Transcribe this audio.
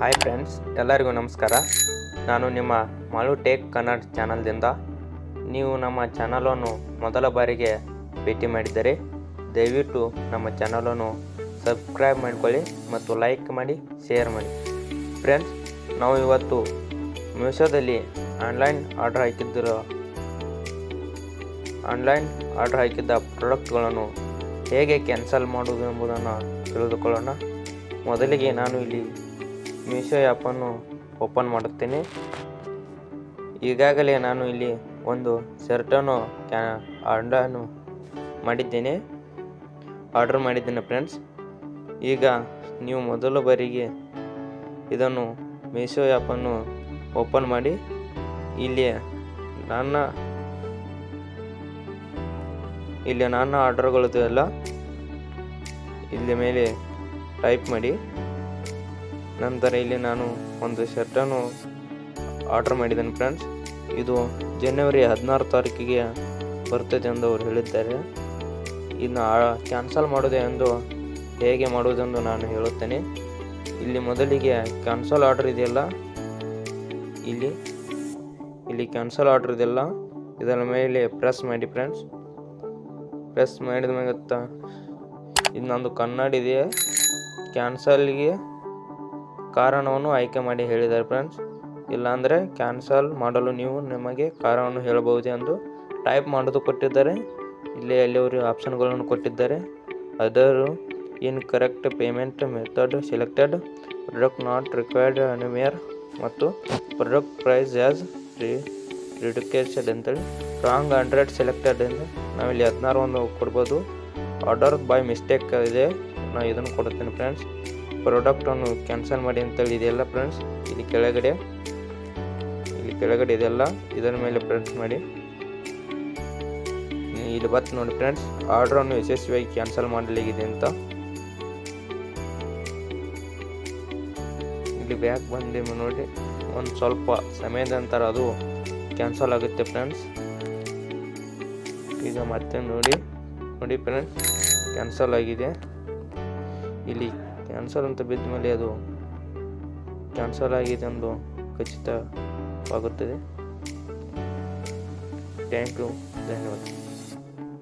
Hi friends ಎಲ್ಲರಿಗೂ ನಮಸ್ಕಾರ. ನಾನು ನಿಮ್ಮ ಮಾಲು ಟೇಕ್ ಕನ್ನಡ ಚಾನಲ್ದಿಂದ. ನೀವು ನಮ್ಮ ಚಾನಲನ್ನು ಮೊದಲ ಬಾರಿಗೆ ಭೇಟಿ ಮಾಡಿದ್ದರೆ ದಯವಿಟ್ಟು ನಮ್ಮ ಚಾನಲನ್ನು ಸಬ್ಸ್ಕ್ರೈಬ್ ಮಾಡಿಕೊಳ್ಳಿ ಮತ್ತು ಲೈಕ್ ಮಾಡಿ, ಶೇರ್ ಮಾಡಿ. ಫ್ರೆಂಡ್ಸ್ ನಾವು ಇವತ್ತು ಮೀಶೋದಲ್ಲಿ ಆನ್ಲೈನ್ ಆರ್ಡರ್ ಹಾಕಿದ್ದಿರೋ ಆನ್ಲೈನ್ ಆರ್ಡರ್ ಹಾಕಿದ್ದ ಪ್ರಾಡಕ್ಟ್ಗಳನ್ನು ಹೇಗೆ ಕ್ಯಾನ್ಸಲ್ ಮಾಡುವುದು ಎಂಬುದನ್ನು ತಿಳಿದುಕೊಳ್ಳೋಣ. ಮೊದಲಿಗೆ ನಾನು ಇಲ್ಲಿ ಮೀಶೋ ಆ್ಯಪನ್ನು ಓಪನ್ ಮಾಡುತ್ತೇನೆ. ಈಗಾಗಲೇ ನಾನು ಇಲ್ಲಿ ಒಂದು ಶರ್ಟನ್ನು, ಕ್ಯಾ ಆರ್ಡನ್ನು ಮಾಡಿದ್ದೇನೆ. ಆರ್ಡರ್ ಮಾಡಿದ್ದೇನೆ ಫ್ರೆಂಡ್ಸ್ ಈಗ ನೀವು ಮೊದಲ ಬಾರಿಗೆ ಇದನ್ನು ಮೀಶೋ ಆ್ಯಪನ್ನು ಓಪನ್ ಮಾಡಿ. ಇಲ್ಲಿ ನನ್ನ ಇಲ್ಲಿ ನನ್ನ ಆರ್ಡರ್ಗಳದ್ದು ಎಲ್ಲ ಇಲ್ಲಿ ಮೇಲೆ ಟೈಪ್ ಮಾಡಿ. ನಂತರ ಇಲ್ಲಿ ನಾನು ಒಂದು ಶರ್ಟನ್ನು ಆರ್ಡರ್ ಮಾಡಿದ್ದೇನೆ ಫ್ರೆಂಡ್ಸ್. ಇದು ಜನವರಿ ಹದಿನಾರು ತಾರೀಕಿಗೆ ಬರ್ತದೆ ಎಂದು ಅವರು ಹೇಳಿದ್ದಾರೆ. ಇನ್ನು ಕ್ಯಾನ್ಸಲ್ ಮಾಡೋದೆ ಎಂದು ಹೇಗೆ ಮಾಡುವುದೆಂದು ನಾನು ಹೇಳುತ್ತೇನೆ. ಇಲ್ಲಿ ಮೊದಲಿಗೆ ಕ್ಯಾನ್ಸಲ್ ಆರ್ಡರ್ ಇದೆಯಲ್ಲ? ಇಲ್ಲಿ ಇಲ್ಲಿ ಕ್ಯಾನ್ಸಲ್ ಆರ್ಡರ್ ಇದೆಯಲ್ಲ? ಇದರ ಮೇಲೆ ಪ್ರೆಸ್ ಮಾಡಿ ಫ್ರೆಂಡ್ಸ್. ಪ್ರೆಸ್ ಮಾಡಿದ ಮೇಲೆ ಇದು ನಂದು ಕನ್ನಡ ಇದೆ ಕ್ಯಾನ್ಸಲ್ಗೆ ಕಾರಣವನ್ನು ಆಯ್ಕೆ ಮಾಡಿ ಹೇಳಿದ್ದಾರೆ ಫ್ರೆಂಡ್ಸ್ ಇಲ್ಲಾಂದರೆ ಕ್ಯಾನ್ಸಲ್ ಮಾಡಲು ನೀವು ನಿಮಗೆ ಕಾರಣವನ್ನು ಹೇಳಬಹುದು ಎಂದು ಟೈಪ್ ಮಾಡೋದು ಕೊಟ್ಟಿದ್ದಾರೆ. ಇಲ್ಲಿ ಅವರು ಆಪ್ಷನ್ಗಳನ್ನು ಕೊಟ್ಟಿದ್ದಾರೆ. ಅದರು incorrect payment method selected product not required ಅನಿಮೇರ್ ಮತ್ತು ಪ್ರೊಡಕ್ಟ್ ಪ್ರೈಸ್ ಆ್ಯಸ್ ರಿ ರಿಡುಕೇಶಡ್ ಅಂತೇಳಿ. ರಾಂಗ್ ಹಂಡ್ರೆಡ್ ಸೆಲೆಕ್ಟೆಡ್ ಎಂದು ನಾವಿಲ್ಲಿ ಹದಿನಾರು ಒಂದು ಕೊಡ್ಬೋದು. ಆರ್ಡರ್ ಬೈ ಮಿಸ್ಟೇಕ್ ಇದೆ. ನಾನು ಇದನ್ನು ಕೊಡುತ್ತೇನೆ ಫ್ರೆಂಡ್ಸ್ ಪ್ರಾಡಕ್ಟನ್ನು ಕ್ಯಾನ್ಸಲ್ ಮಾಡಿ ಅಂತೇಳಿ ಇದೆಲ್ಲ ಫ್ರೆಂಡ್ಸ್ ಇಲ್ಲಿ ಕೆಳಗಡೆ. ಇಲ್ಲಿ ಕೆಳಗಡೆ ಇದೆಲ್ಲ. ಇದರ ಮೇಲೆ ಪ್ರಿಂಟ್ ಮಾಡಿ. ಇಲ್ಲಿ ಬತ್ತು ನೋಡಿ ಫ್ರೆಂಡ್ಸ್ ಆರ್ಡ್ರನ್ನು ಯಶಸ್ವಿಯಾಗಿ ಕ್ಯಾನ್ಸಲ್ ಮಾಡಲಾಗಿದೆ ಅಂತ. ಇಲ್ಲಿ ಬ್ಯಾಗ್ ಬಂದಿ ನೋಡಿ. ಒಂದು ಸ್ವಲ್ಪ ಸಮಯದ ನಂತರ ಅದು ಕ್ಯಾನ್ಸಲ್ ಆಗುತ್ತೆ ಫ್ರೆಂಡ್ಸ್ ಈಗ ಮತ್ತೆ ನೋಡಿ. ನೋಡಿ ಫ್ರೆಂಡ್ಸ್ ಕ್ಯಾನ್ಸಲ್ ಆಗಿದೆ. ಇಲ್ಲಿ ಕ್ಯಾನ್ಸಲ್ ಅಂತ ಬಿದ್ದ ಮೇಲೆ ಅದು ಕ್ಯಾನ್ಸಲ್ ಆಗಿದೆ ಎಂದು ಖಚಿತವಾಗುತ್ತದೆ. ಥ್ಯಾಂಕ್ ಯು ಧನ್ಯವಾದ.